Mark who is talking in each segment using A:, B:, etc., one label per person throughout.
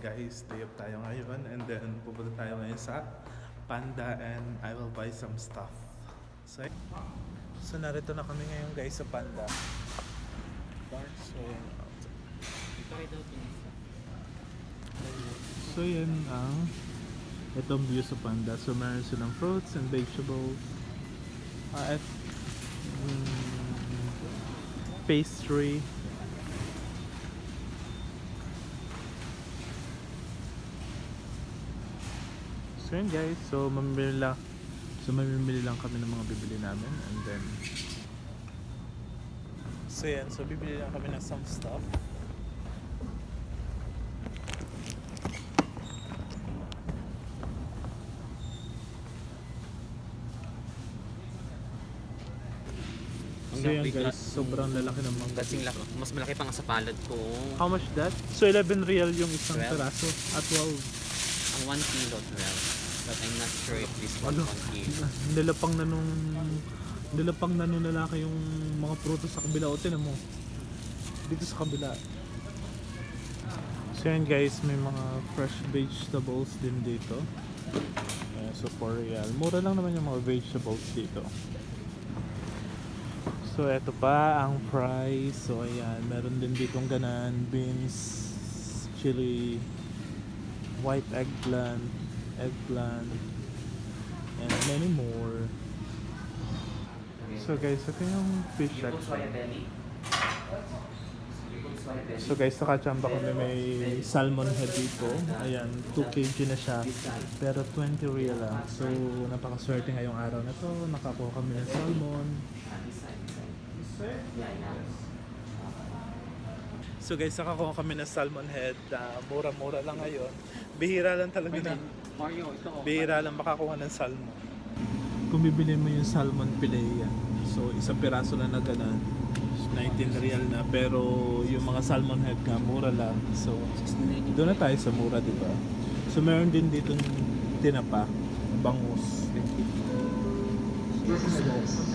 A: guys, day off tayo ngayon and then pupunta tayo ngayon sa Panda and I will buy some stuff. So, so narito na kami ngayon guys sa Panda. So. So yan ang itong view sa Panda. So meron silang fruits and vegetables. Uh, at mm, pastry. So yun guys, so mamimili lang So mamimili lang kami ng mga bibili namin and then So yan, so bibili lang kami ng some stuff So yan guys, sobrang lalaki ng mga
B: Kasing laki. Mas malaki pa nga sa palad ko.
A: How much that? So 11 real yung isang
B: Twelve?
A: at 12
B: Ang 1 kilo, 12. But I'm not sure if this one? 1 kilo.
A: Nilapang na nung nilapang na nung lalaki yung mga prutas sa kabila. O tinan mo. Dito sa kabila. So yan guys may mga fresh vegetables din dito. So 4 real. Mura lang naman yung mga vegetables dito. So eto pa ang price. So ayan meron din ditong ganan beans chili white eggplant eggplant and many more So guys, ito yung fish section. So guys, sa Kachamba kami may salmon head dito. Ayan, 2 kg na siya. Pero 20 real lang. So napakaswerte ngayong araw na to. Nakakuha kami ng salmon. So guys, nakakuha kami ng salmon head. na mura-mura lang ngayon. Bihira lang talaga na.
B: Mario, ito oh.
A: Bihira lang makakuha ng salmon. Kung bibili mo yung salmon fillet, yan. so isang piraso lang na ganun, 19 real na. Pero yung mga salmon head nga, mura lang. So, doon na tayo sa mura, di ba? So, meron din dito tinapa, bangus.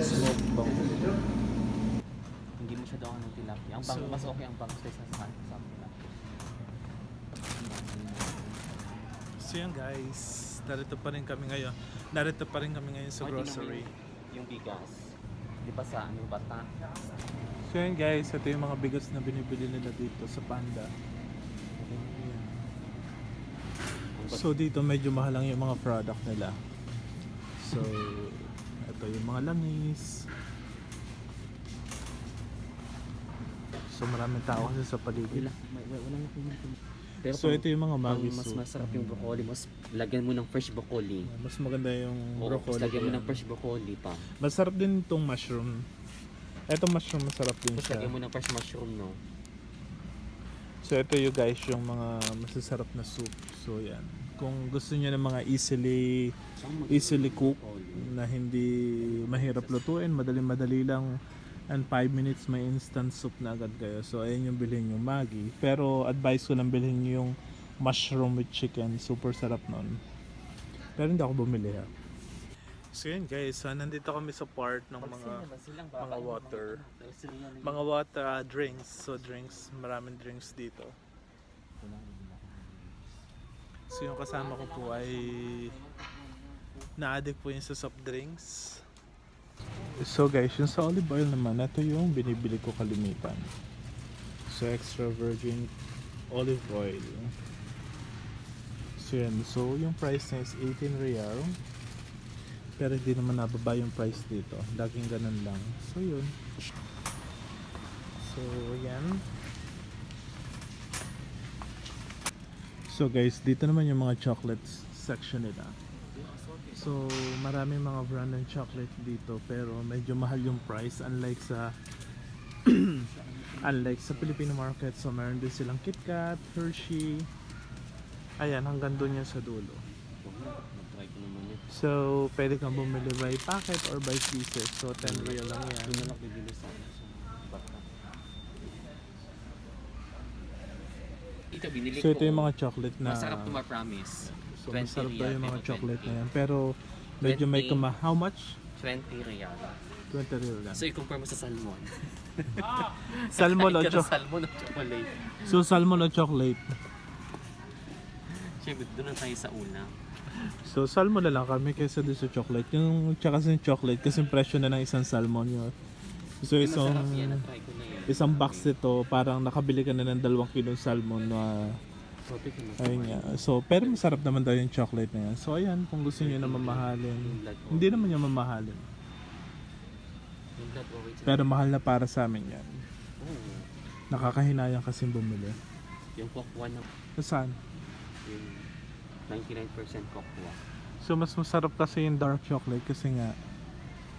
A: Smoke bangus.
B: Hindi mo siya daw ng tilapia. Ang bang,
A: So-
B: mas okay ang bangus kaysa sa sa tilapia.
A: So yan guys, narito pa rin kami ngayon. Narito pa rin kami ngayon sa grocery.
B: Yung, bigas. Di ba sa ano bata?
A: So yan guys, ito yung mga bigas na binibili nila dito sa Panda. Ayan. So dito medyo mahal lang yung mga product nila. So ito yung mga langis. So maraming tao kasi sa paligid.
B: Wala, may, wala na kung Pero
A: So ito yung mga
B: ang
A: Maggi
B: mas
A: soup.
B: masarap yung broccoli, mas lagyan mo ng fresh broccoli.
A: Mas maganda yung
B: Oo,
A: broccoli.
B: tapos lagyan mo
A: yan.
B: ng fresh broccoli pa.
A: Masarap din itong mushroom. Etong mushroom masarap din
B: Tapos
A: siya.
B: lagyan mo ng fresh mushroom, no?
A: So ito yung guys yung mga masasarap na soup. So yan. Kung gusto niyo ng mga easily easily cook na hindi mahirap lutuin, madali-madali lang and 5 minutes may instant soup na agad kayo. So ayun yung bilhin yung Maggi. Pero advice ko lang bilhin yung mushroom with chicken. Super sarap nun. Pero hindi ako bumili ha. So yun guys, so, nandito kami sa part ng mga mga water. mga water ah, drinks. So drinks, maraming drinks dito. So yung kasama ko po ay na-addict po yun sa soft drinks. So guys, yung sa olive oil naman, ito yung binibili ko kalimitan. So extra virgin olive oil. So yan, so yung price niya is 18 real. Pero hindi naman nababa yung price dito. Laging ganun lang. So yun. So yan. So guys, dito naman yung mga chocolates section nila. So marami mga brand ng chocolate dito pero medyo mahal yung price unlike sa unlike sa Filipino market. So meron din silang KitKat, Hershey. Ayan, hanggang doon yan sa dulo. So, pwede kang bumili by packet or by pieces. So, 10 real lang yan.
B: Doon na lang bibili sa. Ito, binili
A: So, ito yung mga chocolate na...
B: Masarap to ma promise.
A: So,
B: 20
A: masarap daw yung mga
B: pero
A: chocolate
B: 20.
A: na yan. Pero, medyo may
B: 20.
A: kama... How much?
B: 20 real.
A: 20 real lang.
B: So, i-compare mo sa salmon.
A: Salmon o
B: na
A: chocolate?
B: salmon o chocolate.
A: So, salmon o chocolate?
B: Siyempre, doon na tayo sa una.
A: So, salmon na lang kami kaysa doon sa chocolate. Yung tsaka sa chocolate, kasi presyo na ng isang salmon yun. So, isang,
B: Masarap yan, na-try ko na yan.
A: isang box nito, parang nakabili ka na ng dalawang kilong salmon na ayun nga. So, pero masarap naman daw yung chocolate na yan. So, ayan, kung gusto niyo na mamahalin. Hindi naman yung mamahalin. Pero mahal na para sa amin yan. Nakakahinayang kasi bumili.
B: Yung kokwa ng
A: Saan?
B: yung 99% kokwa.
A: So mas masarap kasi yung dark chocolate kasi nga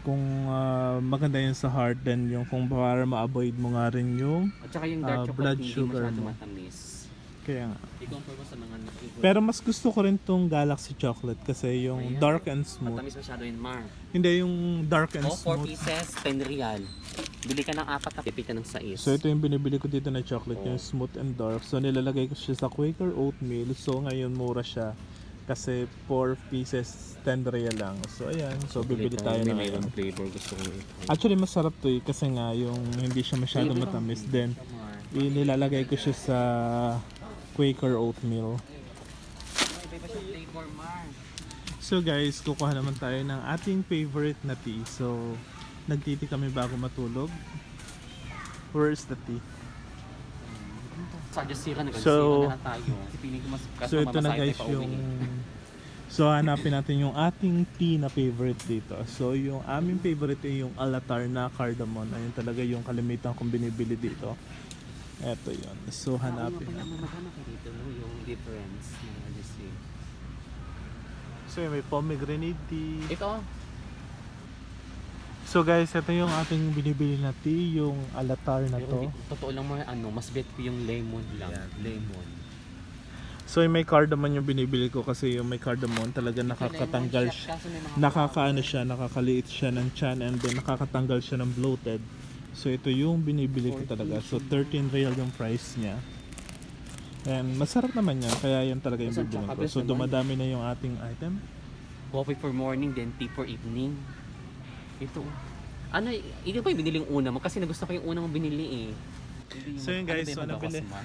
A: kung ah, maganda yun sa heart then yung kung para ma-avoid mo nga rin yung
B: At saka yung dark chocolate
A: blood
B: hindi
A: sugar
B: masyado
A: mo.
B: matamis.
A: kaya nga.
B: I-compare mo sa mga nag-
A: Pero mas gusto ko rin tong Galaxy chocolate kasi yung
B: Ayan.
A: dark and smooth.
B: Matamis masyado yun, Mar.
A: Hindi yung dark and
B: Oh, 4
A: smooth.
B: pieces, 10 real. Bili ka ng apat na pipit ka ng 6.
A: So ito yung binibili ko dito na chocolate,
B: Oh.
A: yung smooth and dark. So nilalagay ko siya sa Quaker oatmeal. So ngayon mura siya kasi 4 pieces 10 real lang. So ayan, so bibili tayo
B: May
A: ng
B: mayroong
A: ngayon.
B: flavor gusto ko ito.
A: Actually masarap to eh kasi nga yung hindi siya masyado matamis then inilalagay ko siya sa Quaker oatmeal. So guys, kukuha naman tayo ng ating favorite na tea. So nagtiti kami bago matulog. Where is the tea? So- So ito na guys yung. So hanapin natin yung ating tea na favorite dito. So yung aming favorite ay yung Alatar na cardamom. Ayun talaga yung kalimitan kong binibili dito. Eto yun. So hanapin
B: Ano
A: natin.
B: pa magkano ka dito, no? Yung difference ng Jazeera.
A: So yun, may pomegranate tea.
B: Ito,
A: So guys, ito yung ating binibili na tea, yung Alatar na
B: pero
A: to.
B: totoo lang mga ano, mas bet ko yung lemon lang. Lemon.
A: So yung may cardamom yung binibili ko kasi yung may cardamom talaga nakakatanggal siya. Nakakaano siya, nakakaliit siya ng chan and then nakakatanggal siya ng bloated. So ito yung binibili ko talaga. So 13 real yung price niya. And masarap naman yan, kaya yan talaga yung bibili ko. So dumadami na yung ating item.
B: Coffee for morning, then tea for evening. Ito. Ano, ito pa yung binili yung una mo kasi nagusto ko yung una mo binili eh.
A: So yun,
B: ano
A: guys,
B: ba yung
A: so
B: mo?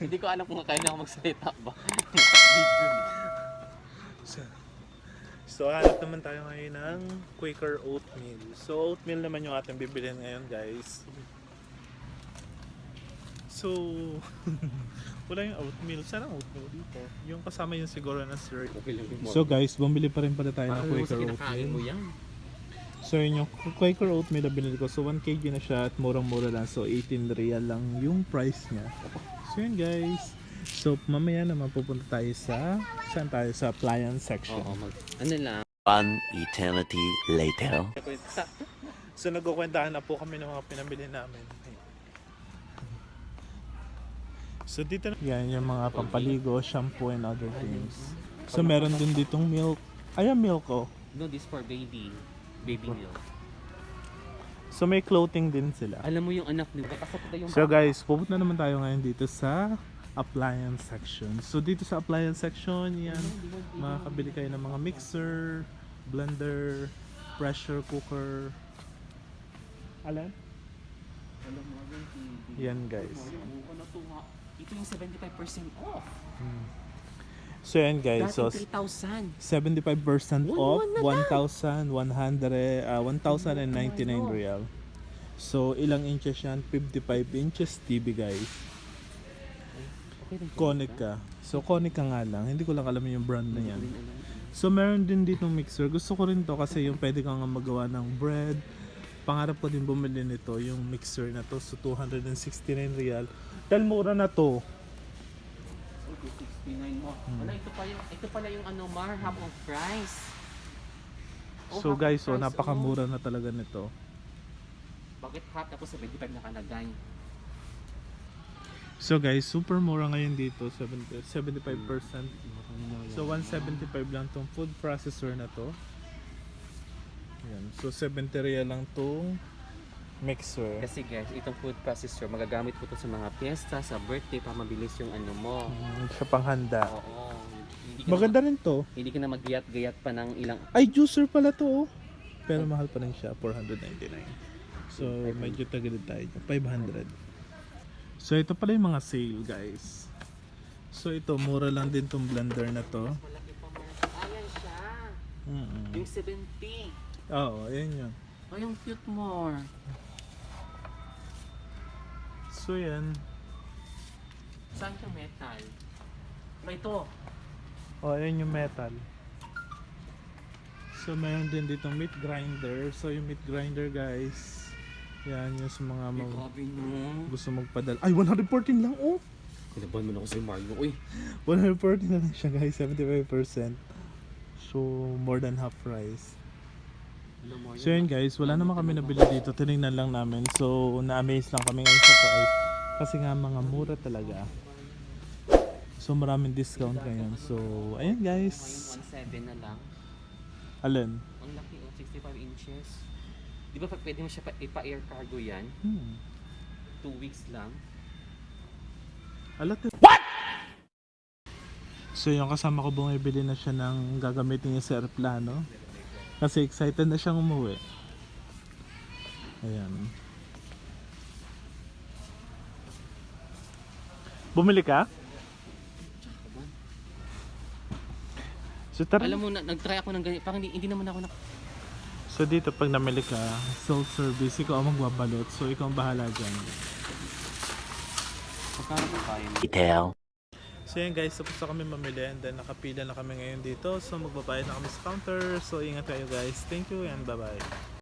B: Hindi ko alam kung kaya na ako magsalita ba.
A: So, so hanap naman tayo ngayon ng Quaker oatmeal. So oatmeal naman yung ating bibilhin ngayon guys. So, wala yung oatmeal. Saan ang oatmeal dito? Yung kasama yung siguro na syrup.
B: Okay lang yung
A: So guys, bumili pa rin pala tayo ng Quaker oatmeal. So yun yung Quaker oatmeal na binili ko. So 1 kg na siya at murang-mura lang. So 18 real lang yung price niya. So yun guys. So mamaya naman pupunta tayo sa saan tayo sa appliance section.
B: Oo, mag, ano lang.
C: One eternity later.
A: So nagkukwentahan na po kami ng mga pinamili namin. So dito na yan yung mga pampaligo, shampoo and other things. So meron din ditong milk. Ayan milk oh.
B: No, this for baby. Baby milk.
A: So may clothing din sila.
B: Alam mo yung anak ni Kasap yung
A: So guys, pupunta naman tayo ngayon dito sa appliance section. So dito sa appliance section, yan, makakabili kayo ng mga mixer, blender, pressure cooker. Alam?
B: Alam mo, yung TV.
A: Yan guys.
B: Ito yung 75% off.
A: So yan guys, so
B: Dati 3,000.
A: 75%
B: One,
A: off,
B: one na
A: 1,100, ah, 1,099 real. So ilang inches yan? 55 inches TV guys. Konica. So Konica nga lang, hindi ko lang alam yung brand na yan. So meron din dito mixer. Gusto ko rin to kasi yung pwede kang magawa ng bread. Pangarap ko din bumili nito, yung mixer na to. So 269 real. Dahil mura na to.
B: So, 269 mo. Wala, ito pa yung, ito pala yung ano, Mar, half of price. Oh,
A: So guys, so
B: price,
A: napakamura na talaga nito.
B: oh. Bakit half tapos 75 nakalagay?
A: So guys, super mura ngayon dito, 70, 75%. So 175 lang tong food processor na to. Yan. So 70 real lang tong mixer.
B: Kasi guys, itong food processor, magagamit ko to sa mga piyesta, sa birthday, para mabilis yung ano mo.
A: Mm, Sa panghanda.
B: Oo. Hindi ka
A: Maganda rin to.
B: Na, hindi ka na maggayat-gayat pa ng ilang...
A: Ay, juicer pala to oh. Pero mahal pa rin siya, 499. So, medyo tagad tayo. dyan, 500. So, ito pala yung mga sale, guys. So ito, mura lang din tong blender na to.
B: Ayan siya.
A: Mm
B: Yung 70.
A: Oo, ayun yun.
B: Ay, yung cute more.
A: So yan.
B: Saan yung metal? May ito.
A: Oh, ayun yung metal. So meron din ditong meat grinder. So yung meat grinder guys, yan yung sa mga mag-
B: grabe no.
A: gusto magpadala. Ay, 114 lang oh!
B: Kinabahan mo na ako sa Mario. Uy.
A: 114 na lang siya guys, 75%. So, more than half price.
B: Mo
A: So yun guys, wala naman kami nabili dito. Tinignan lang namin. So, na-amaze lang kami ngayon sa price. Kasi nga mga mura talaga. So, maraming discount ngayon. So, ayun guys.
B: Ngayon 1.7 na lang.
A: Alin?
B: Ang laki oh, 65 inches. Di ba pag pwede mo siya pa, ipa-air cargo yan?
A: Hmm.
B: 2 weeks lang.
A: Alat What? So yung kasama ko bumibili na siya ng gagamitin niya sa aeroplano. Kasi excited na siyang umuwi. Ayan. Bumili ka? So tara.
B: Alam mo, na, nag-try ako ng ganyan. Parang hindi, hindi naman ako na...
A: So dito pag namili ka, self-service, ikaw ang magbabalot. So ikaw ang bahala dyan.
C: Detail.
A: So yun guys, tapos na kami mamili and then nakapila na kami ngayon dito. So magbabayad na kami sa counter. So ingat kayo guys. Thank you and bye bye.